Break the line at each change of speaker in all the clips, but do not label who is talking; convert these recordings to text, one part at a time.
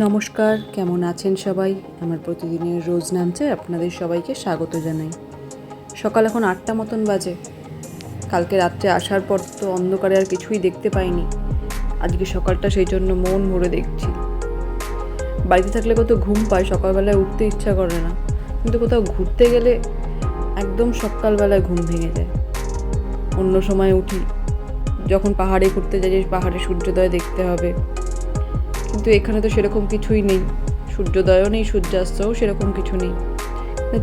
নমস্কার, কেমন আছেন সবাই? আমার প্রতিদিনের রোজ নামছে আপনাদের সবাইকে স্বাগত জানাই। সকাল এখন আটটা মতন বাজে। কালকে রাত্রে আসার পর তো অন্ধকারে আর কিছুই দেখতে পাইনি। আজকে সকালটা সেই জন্য মন ভরে দেখছি। বাড়িতে থাকলে কত ঘুম পায়, সকালবেলায় উঠতে ইচ্ছা করে না। কিন্তু কোথাও ঘুরতে গেলে একদম সকালবেলায় ঘুম ভেঙে যায়। অন্য সময় উঠি, যখন পাহাড়ে ঘুরতে যাই পাহাড়ে সূর্যোদয় দেখতে হবে। কিন্তু এখানে তো সেরকম কিছুই নেই। সূর্যোদয়ও নেই, সূর্যাস্তও সেরকম কিছু নেই।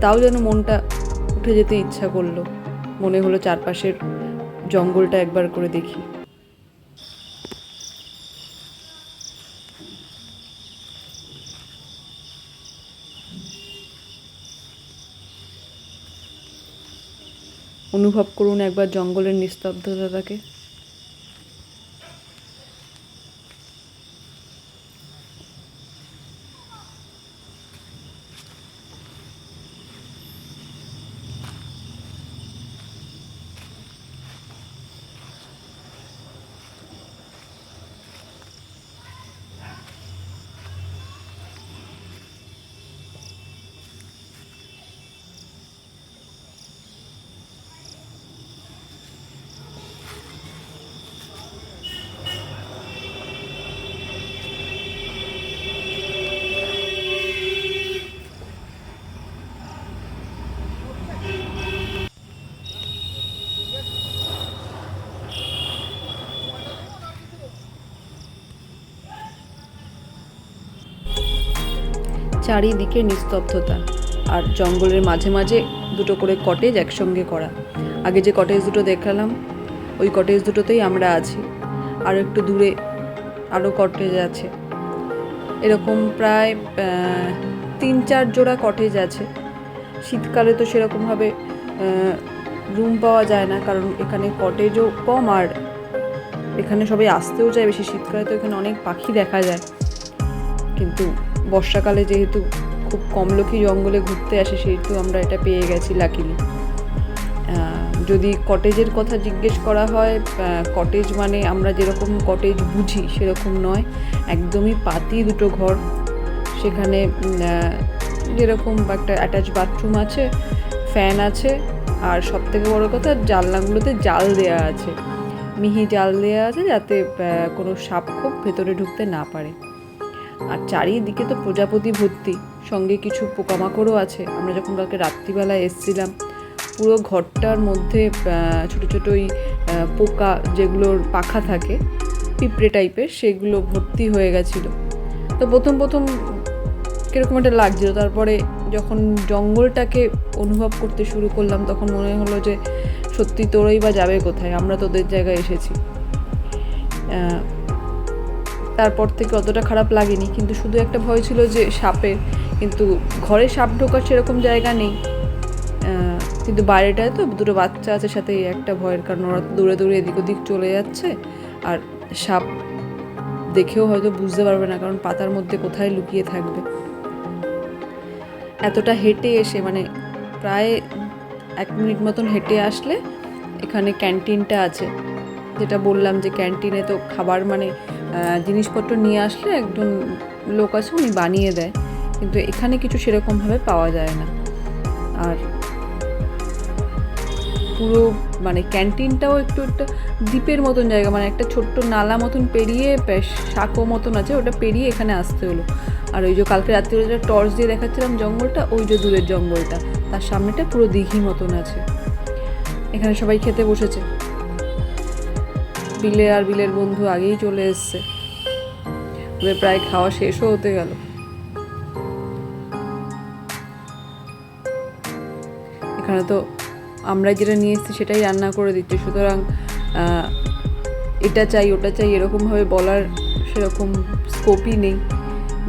তাও যেন মনটা উঠে যেতে ইচ্ছা করল। মনে হলো চারপাশের জঙ্গলটা একবার করে দেখি। অনুভব করুন একবার জঙ্গলের নিস্তব্ধতাটাকে। চারিদিকে নিস্তব্ধতা আর জঙ্গলের মাঝে মাঝে দুটো করে কটেজ একসঙ্গে করা। আগে যে কটেজ দুটো দেখালাম, ওই কটেজ দুটোতেই আমরা আছি। আর একটু দূরে আরও কটেজ আছে। এরকম প্রায় তিন চার জোড়া কটেজ আছে। শীতকালে তো সেরকমভাবে রুম পাওয়া যায় না, কারণ এখানে কটেজও কম আর এখানে সবাই আসতেও চায় বেশি। শীতকালে তো এখানে অনেক পাখি দেখা যায়। কিন্তু বর্ষাকালে যেহেতু খুব কম লোকই জঙ্গলে ঘুরতে আসে, সেহেতু আমরা এটা পেয়ে গেছি লাকিলি যদি কটেজের কথা জিজ্ঞেস করা হয় কটেজ মানে আমরা যেরকম কটেজ বুঝি সেরকম নয়, একদমই পাতি দুটো ঘর। সেখানে যেরকম একটা অ্যাটাচ বাথরুম আছে ফ্যান আছে, আর সব থেকে বড়ো কথা জানলাগুলোতে জাল দেওয়া আছে। মিহি জাল দেওয়া আছে যাতে কোনো সাপ খুব ভেতরে ঢুকতে না পারে। আর চারিদিকে তো প্রজাপতি ভর্তি। সঙ্গে কিছু পোকামাকড়ও আছে। আমরা যখন কালকে রাত্রিবেলায় এসছিলাম, পুরো ঘরটার মধ্যে ছোট ছোট ওই পোকা যেগুলোর পাখা থাকে, পিঁপড়ে টাইপের, সেগুলো ভর্তি হয়ে গেছিল। তো প্রথম প্রথম কীরকম একটা লাগছিল। তারপরে যখন জঙ্গলটাকে অনুভব করতে শুরু করলাম, তখন মনে হলো যে, সত্যি তোরাই বা যাবে কোথায়? আমরা তোদের জায়গায় এসেছি। তারপর থেকে অতটা খারাপ লাগেনি। কিন্তু শুধু একটা ভয় ছিল যে সাপের। কিন্তু ঘরে সাপ ঢোকার সেরকম জায়গা নেই। কিন্তু বাইরেটায় তো দুটো বাচ্চা আছে, সাথে একটা ভয়ের কারণ। ওরা দূরে দূরে এদিক ওদিক চলে যাচ্ছে। আর সাপ দেখেও হয়তো বুঝতে পারবে না, কারণ পাতার মধ্যে কোথায় লুকিয়ে থাকবে। এতটা হেঁটে এসে মানে প্রায় এক মিনিট মতন হেঁটে আসলে এখানে ক্যান্টিনটা আছে। যেটা বললাম যে ক্যান্টিনে তো খাবার মানে জিনিসপত্র নিয়ে আসলে একজন লোক আছে, উনি বানিয়ে দেয়। কিন্তু এখানে কিছু সেরকমভাবে পাওয়া যায় না। আর পুরো মানে ক্যান্টিনটাও একটু একটা দ্বীপের মতন জায়গা মানে একটা ছোট্ট নালা মতন পেরিয়ে সাঁকো মতন আছে, ওটা পেরিয়ে এখানে আসতে হলো। আর ওই যে কালকে রাত্রে যেটা টর্চ দিয়ে দেখাচ্ছিলাম জঙ্গলটা, ওই যে দূরের জঙ্গলটা, তার সামনেটা পুরো দিঘি মতন আছে। এখানে সবাই খেতে বসেছে। বিলে আর বিলের বন্ধু আগেই চলে এসছে। ওদের প্রায় খাওয়া শেষও হতে গেল। এখানে তো আমরা যেটা নিয়ে এসেছি সেটাই রান্না করে দিচ্ছি। সুতরাং এটা চাই, ওটা চাই এরকমভাবে বলার সেরকম স্কোপই নেই।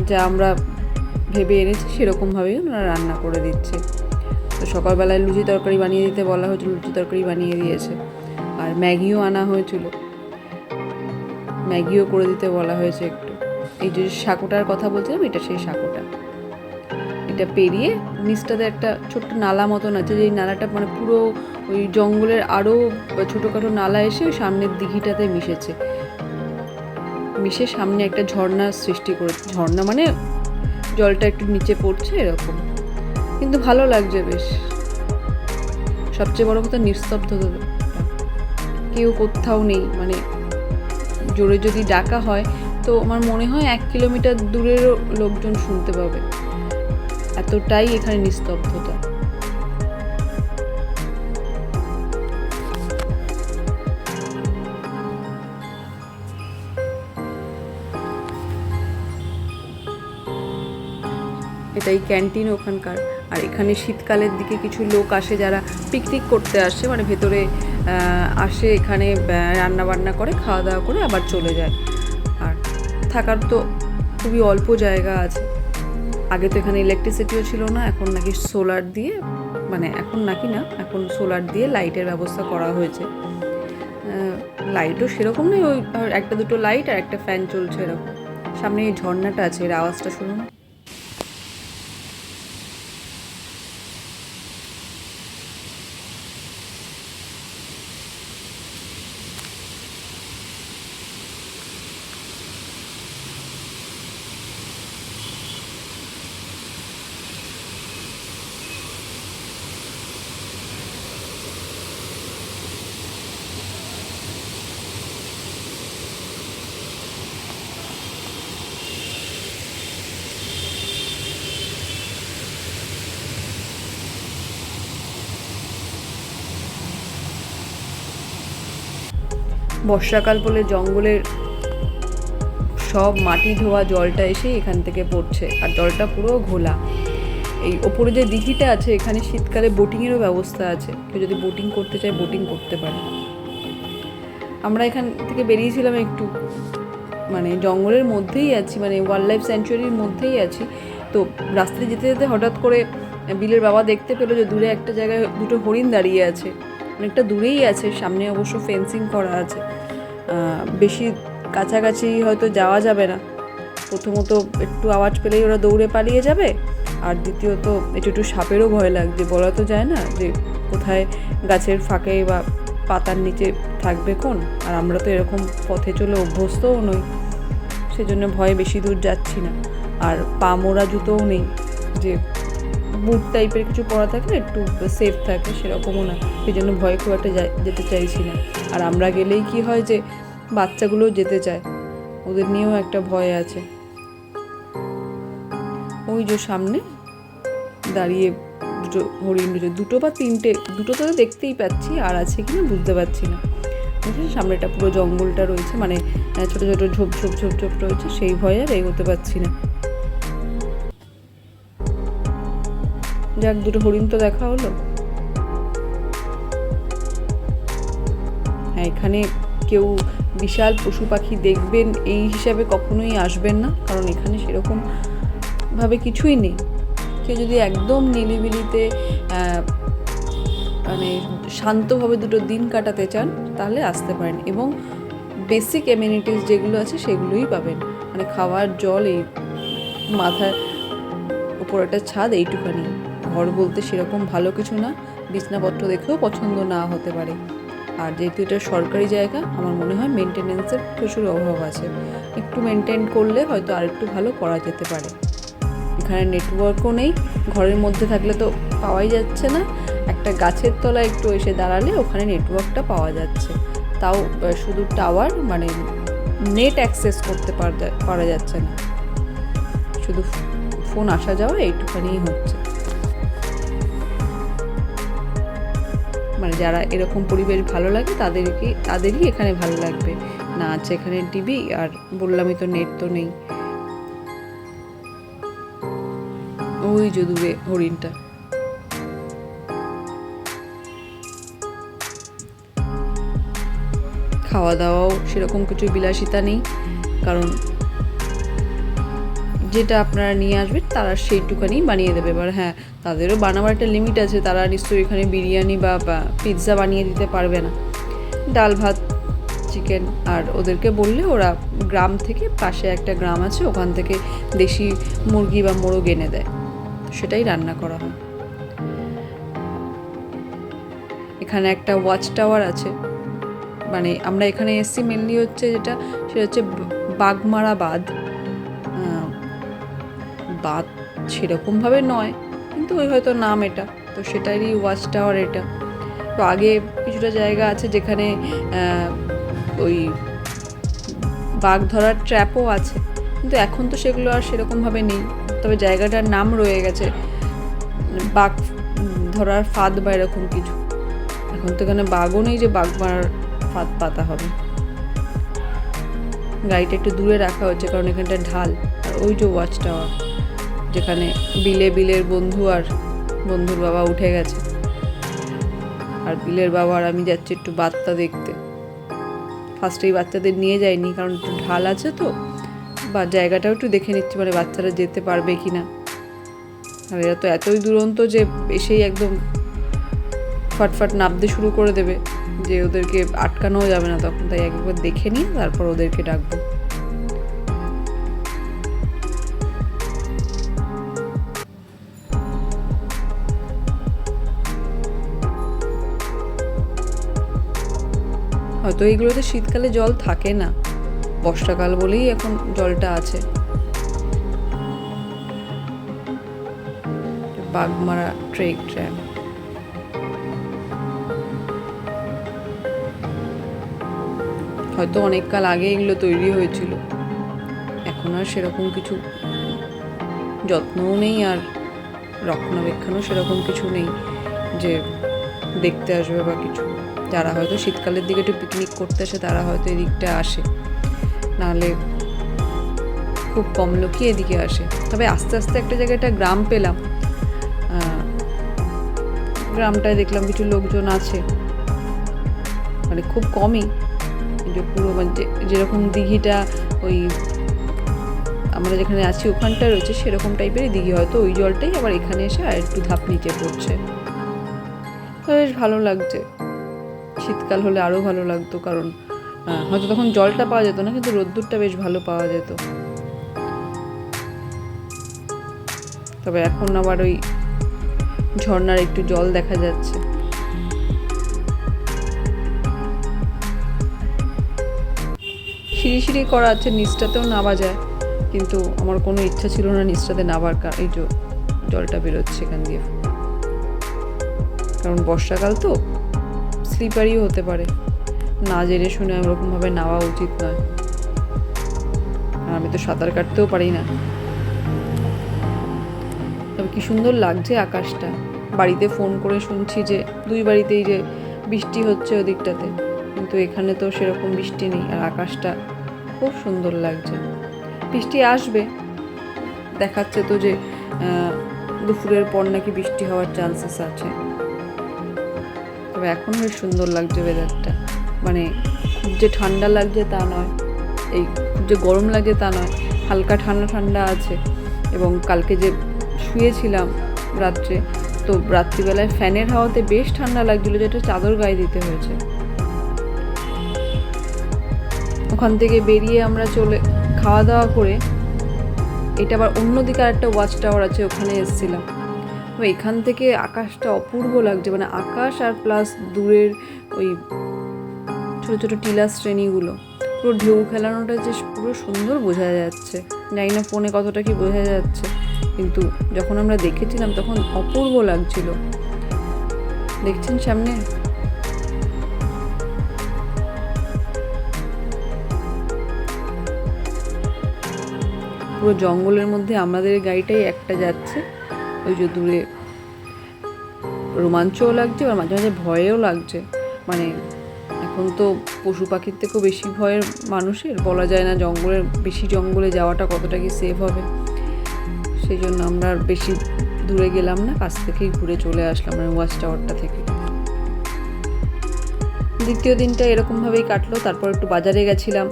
যা আমরা ভেবে এনেছি সেরকমভাবেই ওনারা রান্না করে দিচ্ছে। তো সকালবেলায় লুচি তরকারি বানিয়ে দিতে বলা হয়েছিল, লুচি তরকারি বানিয়ে দিয়েছে। আর ম্যাগিও আনা হয়েছিল। ম্যাগিও করে দিতে বলা হয়েছে একটু। এই যে সাঁকোটার কথা বলছিলাম, এটা সেই সাঁকোটা এটা পেরিয়ে নিচটাতে একটা ছোট্ট নালা মতন আছে যে নালাটা মানে পুরো ওই জঙ্গলের আরও ছোটোখাটো নালা এসে ওই সামনের দিঘিটাতে মিশেছে। মিশে সামনে একটা ঝর্ণার সৃষ্টি করেছে। ঝর্ণা মানে জলটা একটু নিচে পড়ছে এরকম। কিন্তু ভালো লাগছে বেশ। সবচেয়ে বড় কথা নিস্তব্ধতা। কেউ কোথাও নেই মানে জোরে যদি ডাকা হয়, তো আমার মনে হয় এক কিলোমিটার দূরেরও লোকজন শুনতে পাবে। এতটাই এখানে নিস্তব্ধতা। এটাই ক্যান্টিন ওখানকার। আর এখানে শীতকালের দিকে কিছু লোক আসে যারা পিকনিক করতে আসে মানে ভেতরে আসে এখানে রান্না বান্না করে খাওয়া দাওয়া করে আবার চলে যায়। আর থাকার তো খুবই অল্প জায়গা আছে। আগে তো এখানে ইলেকট্রিসিটিও ছিল না, এখন নাকি সোলার দিয়ে মানে এখন নাকি না, এখন সোলার দিয়ে লাইটের ব্যবস্থা করা হয়েছে। লাইটও সেরকম নেই, ওই একটা দুটো লাইট আর একটা ফ্যান চলছে এরকম। সামনে এই ঝর্ণাটা আছে, এর আওয়াজটা শুনুন। বর্ষাকাল বলে জঙ্গলের সব মাটি ধোয়া জলটা এসে এখান থেকে পড়ছে, আর জলটা পুরো ঘোলা। এই ওপরে যে দিঘিটা আছে, এখানে শীতকালে বোটিংয়েরও ব্যবস্থা আছে। কেউ যদি বোটিং করতে চায় বোটিং করতে পারে। আমরা এখান থেকে বেরিয়েছিলাম একটু মানে জঙ্গলের মধ্যেই আছি মানে ওয়াইল্ড লাইফ স্যাঞ্চুয়ারির মধ্যেই আছি। তো রাস্তায় যেতে যেতে হঠাৎ করে বিলের বাবা দেখতে পেল যে দূরে একটা জায়গায় দুটো হরিণ দাঁড়িয়ে আছে। অনেকটা দূরেই আছে, সামনে অবশ্য ফেন্সিং করা আছে। বেশি কাছাকাছি হয়তো যাওয়া যাবে না। প্রথমত একটু আওয়াজ পেলেই ওরা দৌড়ে পালিয়ে যাবে, আর দ্বিতীয়ত একটু একটু সাপেরও ভয় লাগছে। বলা তো যায় না যে কোথায় গাছের ফাঁকে বা পাতার নিচে থাকবে কোন, আর আমরা তো এরকম পথে চলে অভ্যস্তও নই। সেজন্য ভয়ে বেশি দূর যাচ্ছি না। আর পা মোড়া জুতোও নেই। যে বুট টাইপের কিছু পরা থাকলে একটু সেফ থাকে, সেরকমও না। সেই জন্য ভয় খুব একটা যেতে চাইছি না। আর আমরা গেলেই কি হয় যে বাচ্চাগুলো যেতে চায়। ওদের নিয়েও একটা ভয় আছে। ওই যে সামনে দাঁড়িয়ে দুটো হরিণ রয়েছে। দুটো বা তিনটে, দুটো তো দেখতেই পাচ্ছি, আর আছে কি না বুঝতে পারছি না। সামনেটা পুরো জঙ্গলটা রয়েছে মানে ছোট ছোট ঝোপ ঝোপ ঝোপ ঝোপ রয়েছে, সেই ভয়ে আর এগোতে পারছি না। যাক, দুটো হরিণ তো দেখা হলো। এখানে কেউ বিশাল পশু পাখি দেখবেন, এই হিসাবে কখনোই আসবেন না, কারণ এখানে সেরকম ভাবে কিছুই নেই। কেউ যদি একদম নিলিবিলিতে মানে শান্তভাবে দুটো দিন কাটাতে চান, তাহলে আসতে পারেন এবং বেসিক এমিনিটিস যেগুলো আছে সেগুলোই পাবেন। মানে খাওয়ার জল, এই মাথার উপর একটা ছাদ, এইটুখানি। ঘর বলতে সেরকম ভালো কিছু না, বিছনাপত্র দেখেও পছন্দ না হতে পারে। আর যেহেতু এটা সরকারি জায়গা, আমার মনে হয় মেনটেনেন্সের প্রচুর অভাব আছে। একটু মেনটেন করলে হয়তো আরেকটু ভালো করা যেতে পারে। এখানে নেটওয়ার্কও নেই, ঘরের মধ্যে থাকলে তো পাওয়াই যাচ্ছে না। একটা গাছের তলায় একটু এসে দাঁড়ালে ওখানে নেটওয়ার্কটা পাওয়া যাচ্ছে। তাও শুধু টাওয়ার মানে নেট অ্যাক্সেস করতে পারা- পারা যাচ্ছে না। শুধু ফোন আসা যাওয়া এইটুখানিই হচ্ছে। মানে যারা এরকম পরিবেশ ভালো লাগে তাদেরকে, তাদেরই এখানে ভালো লাগবে। না আছে এখানে টিভি আর বললামই তো নেট তো নেই। ওই যে দূরে হরিণটা। খাওয়া দাওয়াও সেরকম কিছু বিলাসিতা নেই, কারণ যেটা আপনারা নিয়ে আসবেন, তারা সেইটুখানি বানিয়ে দেবে। এবার হ্যাঁ তাদেরও বানাবার একটা লিমিট আছে, তারা নিশ্চয়ই এখানে বিরিয়ানি বা পিৎজা বানিয়ে দিতে পারবে না। ডাল ভাত চিকেন আর ওদেরকে বললে ওরা গ্রাম থেকে পাশে একটা গ্রাম আছে, ওখান থেকে দেশি মুরগি বা মোরগ এনে দেয়। সেটাই রান্না করা হয়। এখানে একটা ওয়াচ টাওয়ার আছে। মানে আমরা এখানে এসছি মেনলি হচ্ছে যেটা, সেটা হচ্ছে বাগমারা বাঁধ বাঁধ সেরকমভাবে নয়, কিন্তু ওই হয়তো নাম এটা। তো সেটারই ওয়াচ টাওয়ার এটা। তো আগে কিছুটা জায়গা আছে যেখানে ওই বাঘ ধরার ট্র্যাপও আছে। কিন্তু এখন তো সেগুলো আর সেরকমভাবে নেই। তবে জায়গাটার নাম রয়ে গেছে, বাঘ ধরার ফাঁদ বা এরকম কিছু। এখন তো এখানে বাঘও নেই যে বাঘ মারার ফাঁদ পাতা হবে। গাড়িটা একটু দূরে রাখা হচ্ছে কারণ এখানটা ঢাল। আর ওই যে ওয়াচ টাওয়ার যেখানে বিলে বিলের বন্ধু আর বন্ধুর বাবা উঠে গেছে। আর বিলের বাবা আর আমি যাচ্ছি একটু বার্তা দেখতে। ফার্স্টেই বাচ্চাদের নিয়ে যাইনি, কারণ একটু ঢাল আছে তো। বা জায়গাটাও একটু দেখে নিচ্ছি মানে বাচ্চারা যেতে পারবে কি না আর এরা তো এতই দুরন্ত যে এসেই একদম ফটফট নামতে শুরু করে দেবে যে ওদেরকে আটকানোও যাবে না তখন। তাই একবার দেখে নিয়ে তারপর ওদেরকে ডাকবো। হয়তো এইগুলোতে শীতকালে জল থাকে না। বর্ষাকাল বলেই এখন জলটা আছে। বাগমারা ট্রেক ট্র্যাম হয়তো অনেক কাল আগে এগুলো তৈরি হয়েছিল। এখন আর সেরকম কিছু যত্নও নেই আর রক্ষণাবেক্ষণও সেরকম কিছু নেই যে দেখতে আসবে বা কিছু। যারা হয়তো শীতকালের দিকে একটু পিকনিক করতে আসে, তারা হয়তো এদিকটা আসে। নাহলে খুব কম লোকই এদিকে আসে। তবে আস্তে আস্তে একটা জায়গায় একটা গ্রাম পেলাম। গ্রামটায় দেখলাম কিছু লোকজন আছে। মানে খুব কমই। যে পুরো মানে যেরকম দিঘিটা ওই আমরা যেখানে আছি ওখানটা রয়েছে, সেরকম টাইপেরই দিঘি। হয়তো ওই জলটাই আবার এখানে এসে আর একটু ধাপ নিচে পড়ছে। বেশ ভালো লাগছে। শীতকাল হলে আরও ভালো লাগতো, কারণ হয়তো তখন জলটা পাওয়া যেত না, কিন্তু রোদ্দুরটা বেশ ভালো পাওয়া যেত। তবে এখন আবার ওই ঝর্ণার একটু জল দেখা যাচ্ছে। সিঁড়ি সিঁড়ি করা আছে, নিচটাতেও নামা যায়, কিন্তু আমার কোনো ইচ্ছা ছিল না নিচটাতে নামার এই জলটা বেরোচ্ছে এখান দিয়ে। কারণ বর্ষাকাল তো। স্লিপারিও হতে পারে। না জেনে শুনে ওরকমভাবে নেওয়া উচিত নয়। আর আমি তো সাঁতার কাটতেও পারি না। তবে কি সুন্দর লাগছে আকাশটা। বাড়িতে ফোন করে শুনছি যে, দুই বাড়িতেই যে বৃষ্টি হচ্ছে ওদিকটাতে। কিন্তু এখানে তো সেরকম বৃষ্টি নেই আর আকাশটা খুব সুন্দর লাগছে। বৃষ্টি আসবে। দেখাচ্ছে তো যে দুপুরের পর নাকি বৃষ্টি হওয়ার চান্সেস আছে। তবে এখন বেশ সুন্দর লাগছে ওয়েদারটা মানে খুব যে ঠান্ডা লাগছে তা নয়, এই খুব যে গরম লাগছে তা নয়, হালকা ঠান্ডা ঠান্ডা আছে। এবং কালকে যে শুয়েছিলাম রাত্রে, তো রাত্রিবেলায় ফ্যানের হাওয়াতে বেশ ঠান্ডা লাগছিল, যেটা চাদর গায়ে দিতে হয়েছে। ওখান থেকে বেরিয়ে আমরা চলে খাওয়া দাওয়া করে, এটা আবার অন্যদিকে আরেকটা ওয়াচ টাওয়ার আছে, ওখানে এসেছিলাম। এখান থেকে আকাশটা অপূর্ব লাগছে। মানে আকাশ আর প্লাস দূরের ওই ছোটো ছোটো টিলা শ্রেণীগুলো। পুরো ঢেউ খেলানোটা যে পুরো সুন্দর বোঝা যাচ্ছে। জানি না ফোনে কতটা কি বোঝা যাচ্ছে। কিন্তু যখন আমরা দেখেছিলাম তখন অপূর্ব লাগছিল। দেখছেন সামনে? পুরো জঙ্গলের মধ্যে আমাদের গাড়িটাই একটা যাচ্ছে। ওই যে দূরে রোমাঞ্চও লাগছে আর মাঝে মাঝে ভয়েও লাগছে। মানে এখন তো পশু পাখির থেকেও বেশি ভয়ের মানুষের, বলা যায় না জঙ্গলের বেশি জঙ্গলে যাওয়াটা কতটা কি সেফ হবে। সেই জন্য আমরা আর বেশি দূরে গেলাম না, কাছ থেকেই ঘুরে চলে আসলাম মানে ওয়াচ টাওয়ারটা থেকে। দ্বিতীয় দিনটা এরকমভাবেই কাটলো, তারপর একটু বাজারে গেছিলাম।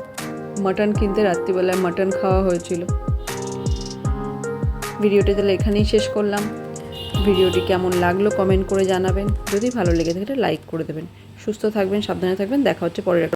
মাটন কিনতে রাত্রিবেলায় মাটন খাওয়া হয়েছিল। ভিডিওটি তাহলে এখানেই শেষ করলাম। ভিডিওটি কেমন লাগল কমেন্ট করে জানাবেন। যদি ভালো লেগে থাকে লাইক করে দেবেন। সুস্থ থাকবেন, সাবধানে থাকবেন। দেখা হচ্ছে পরের